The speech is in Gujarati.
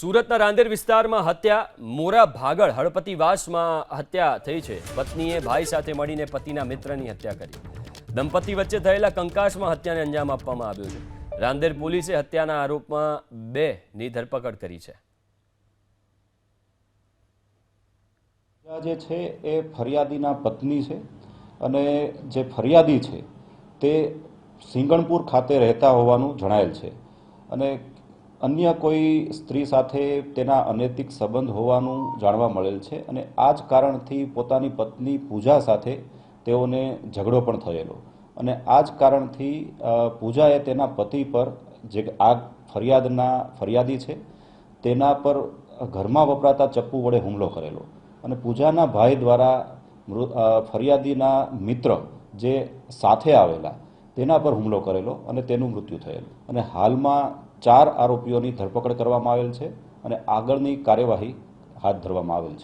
સુરતના રાંદેર વિસ્તારમાં હત્યા, મોરા ભાગળ હળપતિવાસમાં હત્યા થઈ છે. પત્નીએ ભાઈ સાથે મળીને પતિના મિત્રની હત્યા કરી. દંપતી વચ્ચે થયેલા કંકાસમાં હત્યાને અંજામ આપવામાં આવ્યો છે. રાંદેર પોલીસે હત્યાના આરોપમાં બે ની ધરપકડ કરી છે. જે છે એ ફરિયાદીના પત્ની છે અને જે ફરિયાદી છે તે સિંગણપુર ખાતે રહેતા હોવાનું જણાયેલ છે. અને અન્ય કોઈ સ્ત્રી સાથે તેના અનૈતિક સંબંધ હોવાનું જાણવા મળેલ છે અને આ જ કારણથી પોતાની પત્ની પૂજા સાથે તેઓને ઝઘડો પણ થયેલો. અને આ જ કારણથી પૂજાએ તેના પતિ પર જે આ ફરિયાદના ફરિયાદી છે, તેના પર ઘરમાં વપરાતા ચપ્પુ વડે હુમલો કરેલો. અને પૂજાના ભાઈ દ્વારા ફરિયાદીના મિત્ર જે સાથે આવેલા, તેના પર હુમલો કરેલો અને તેનું મૃત્યુ થયેલું. અને હાલમાં ચાર આરોપીઓની ધરપકડ કરવામાં આવેલ છે અને આગળની કાર્યવાહી હાથ ધરવામાં આવેલ છે.